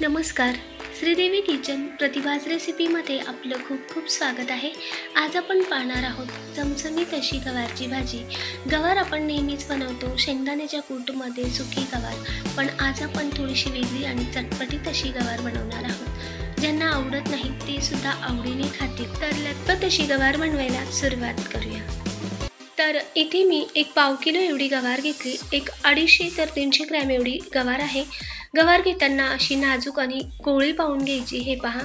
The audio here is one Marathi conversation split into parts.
नमस्कार. श्रीदेवी किचन प्रतिभाज रेसिपीमध्ये आपलं खूप खूप स्वागत आहे. आज आपण पाहणार आहोत चमचमीत अशी गवारची भाजी. गवार आपण नेहमीच बनवतो शेंगदाण्याच्या कूटमध्ये सुकी गवार. पण आज आपण थोडीशी वेगळी आणि चटपटीत अशी गवार बनवणार आहोत. ज्यांना आवडत नाही ते सुद्धा आवडीने खातील. तर लटपट अशी गवार बनवायला सुरुवात करूया. तर इथे मी एक पाव किलो एवढी गवार घेतली. एक अडीचशे तर तीनशे ग्रॅम एवढी गवार आहे. गवार घेताना अशी नाजूक आणि कोळी पाहून घ्यायची. हे पहा.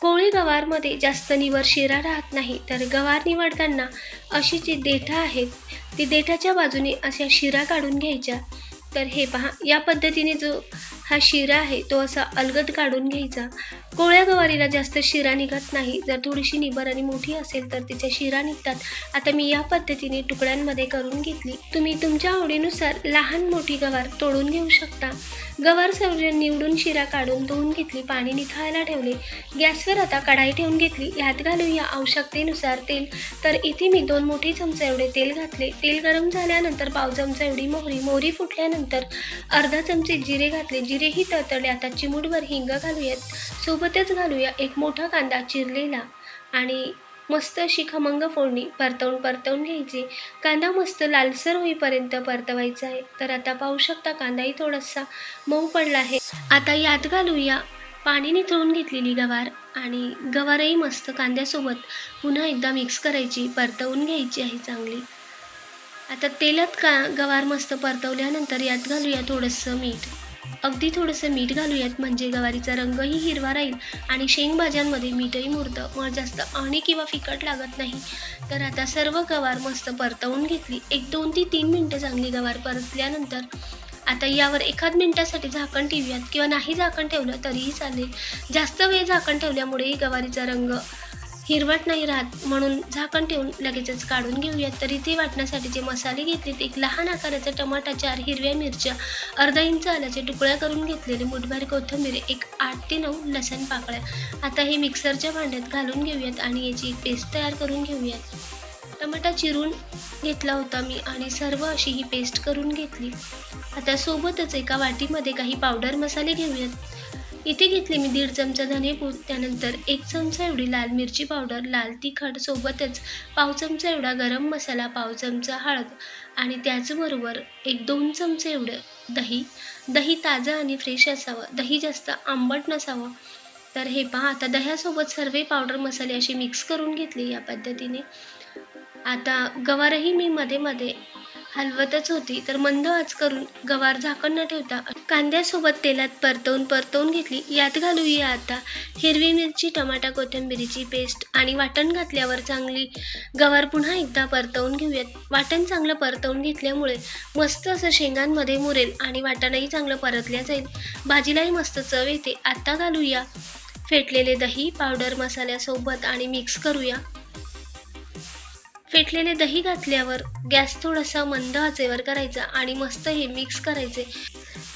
कोळी गवारमध्ये जास्त निवर शिरा राहत नाही तर गवार निवडताना अशी जी देठा आहेत ती देठाच्या बाजूने अशा शिरा काढून घ्यायच्या. तर हे पहा. या पद्धतीने जो हा शिरा आहे तो असा अलगद काढून घ्यायचा. कोळ्या गवारीला जास्त शिरा निघत नाही. जर थोडीशी निबर आणि मोठी असेल तर तिच्या शिरा निघतात. आता मी या पद्धतीने तुकड्यांमध्ये करून घेतली. तुम्ही तुमच्या आवडीनुसार लहान मोठी गवार तोडून घेऊ शकता. गवार सर्व निवडून शिरा काढून धुवून घेतली पाणी निथळायला ठेवले. गॅसवर आता कढाई ठेवून घेतली. ह्यात घालूया आवश्यकतेनुसार तेल. तर इथे मी दोन मोठे चमचे एवढे तेल घातले. तेल गरम झाल्यानंतर पाव चमचा एवढी मोहरी. मोहरी फुटल्यानंतर अर्धा चमचे जिरे घातले. जिरेही तळतळले. आता चिमूटभर हिंग घालूयात. सोबतच घालूया एक मोठा कांदा चिरलेला आणि मस्त अशी खमंग फोडणी परतवून परतवून घ्यायची. कांदा मस्त लालसर होईपर्यंत परतवायचा आहे. तर आता पाहू शकता कांदाही थोडासा मऊ पडला आहे. आता यात घालूया पाणी निथळून घेतलेली गवार आणि गवारही मस्त कांद्यासोबत पुन्हा एकदा मिक्स करायची परतवून घ्यायची आहे चांगली. आता तेलात का गवार मस्त परतवल्यानंतर यात घालूया थोडंसं मीठ. अगदी थोडंसं मीठ घालूयात म्हणजे गवारीचा रंगही हिरवा राहील आणि शेंगभाज्यांमध्ये मीठही मुरतं. मग जास्त आणि किंवा फिकट लागत नाही. तर आता सर्व गवार मस्त परतवून घेतली. एक दोन ते तीन मिनटं चांगली गवार परतल्यानंतर आता यावर एखाद मिनिटासाठी झाकण ठेवूयात. किंवा नाही झाकण ठेवलं तरीही चालेल. जास्त वेळ झाकण ठेवल्यामुळे गवारीचा रंग हिरवट नाही राहत. म्हणून झाकण ठेवून लगेचच काढून घेऊयात. तर इथे वाटण्यासाठी जे मसाले घेतलेत एक लहान आकाराचा टमाटा चार हिरव्या मिरच्या अर्धा इंच आल्याचे तुकड्या करून घेतलेले मुठभर कोथिंबीर एक आठ ते नऊ लसण पाकळ्या. आता हे मिक्सरच्या भांड्यात घालून घेऊयात आणि याची पेस्ट तयार करून घेऊयात. टमाटा चिरून घेतला होता मी आणि सर्व अशी ही पेस्ट करून घेतली. आता सोबतच एका वाटीमध्ये काही पावडर मसाले घेऊयात. इथे घेतले मी दीड चमचा धनेपूड त्यानंतर एक चमचा एवढी लाल मिरची पावडर लाल तिखट सोबतच पाव चमचा एवढा गरम मसाला पाव चमचा हळद आणि त्याचबरोबर एक दोन चमचे एवढं दही. दही ताजं आणि फ्रेश असावं. दही जास्त आंबट नसावं. तर हे पहा आता दह्यासोबत सर्व पावडर मसाले असे मिक्स करून घेतले या पद्धतीने. आता गवारही मी मध्ये मध्ये हलवतच होती. तर मंद आच करून गवार झाकण न ठेवता कांद्यासोबत तेलात परतवून परतवून घेतली. यात घालूया आता हिरवी मिरची टमाटा कोथिंबिरीची पेस्ट आणि वाटण घातल्यावर चांगली गवार पुन्हा एकदा परतवून घेऊयात. वाटण चांगलं परतवून घेतल्यामुळे मस्त असं शेंगांमध्ये मुरेल आणि वाटणही चांगलं परतल्या जाईल. भाजीलाही मस्त चव येते. आत्ता घालूया फेटलेले दही पावडर मसाल्यासोबत आणि मिक्स करूया. फेटलेले दही घातल्यावर गॅस थोडासा मंद आचेवर करायचा आणि मस्त हे मिक्स करायचे.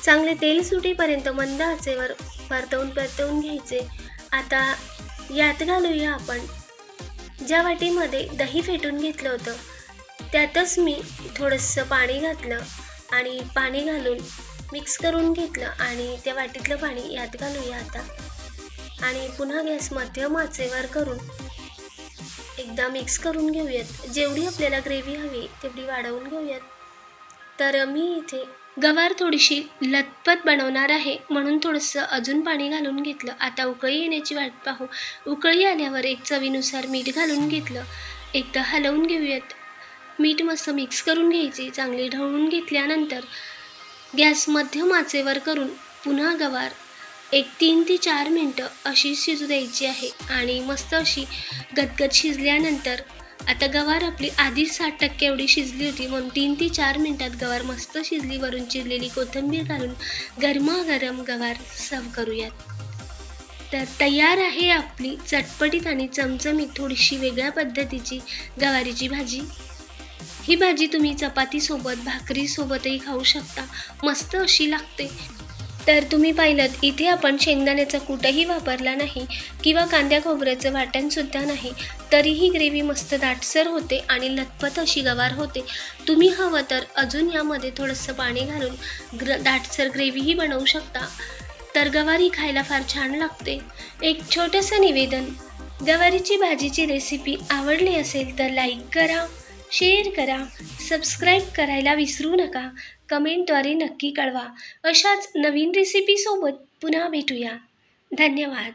चांगले तेल सुटेपर्यंत मंद आचेवर परतवून परतवून घ्यायचे. आता यात घालूया आपण. ज्या वाटीमध्ये दही फेटून घेतलं होतं त्यातच मी थोडंसं पाणी घातलं आणि पाणी घालून मिक्स करून घेतलं आणि त्या वाटीतलं पाणी यात घालूया आता. आणि पुन्हा गॅस मध्यम आचेवर करून एकदा मिक्स करून घेऊयात. जेवढी आपल्याला ग्रेव्ही हवी तेवढी वाढवून घेऊयात. तर मी इथे गवार थोडीशी लतपत बनवणार आहे. म्हणून थोडंसं अजून पाणी घालून घेतलं. आता उकळी येण्याची वाट पाहू. उकळी आल्यावर एक चवीनुसार मीठ घालून घेतलं. एकदा हलवून घेऊयात. मीठ मस्त मिक्स करून घ्यायचे. चांगले ढवळून घेतल्यानंतर गॅस मध्यम आचेवर करून पुन्हा गवार एक तीन ते चार मिनटं अशी शिजू द्यायची आहे आणि मस्त अशी गदगद शिजल्यानंतर आता गवार आपली आधीच साठ टक्के एवढी शिजली होती म्हणून तीन ते चार मिनटात गवार मस्त शिजली वरून चिरलेली कोथिंबीर घालून गरमागरम गवार सर्व करूयात. तर तयार आहे आपली चटपटीत आणि चमचमीत थोडीशी वेगळ्या पद्धतीची गवारीची भाजी. ही भाजी तुम्ही चपातीसोबत भाकरीसोबतही खाऊ शकता. मस्त अशी लागते. तर तुम्ही पाहिलं इथे आपण शेंगदाण्याचा कुठंही वापरला नाही किंवा कांद्या खोबऱ्याचं वाटणसुद्धा नाही तरीही ग्रेव्ही मस्त दाटसर होते आणि लथपथ अशी गवार होते. तुम्ही हवं तर अजून यामध्ये थोडंसं पाणी घालून ग्र दाटसर ग्रेव्हीही बनवू शकता. तर गवारी खायला फार छान लागते. एक छोटंसं निवेदन गवारीची भाजीची रेसिपी आवडली असेल तर लाईक करा शेअर करा सबस्क्राईब करायला विसरू नका. कमेंटद्वारे नक्की कळवा. अशाच नवीन रेसिपीसोबत पुन्हा भेटूया. धन्यवाद.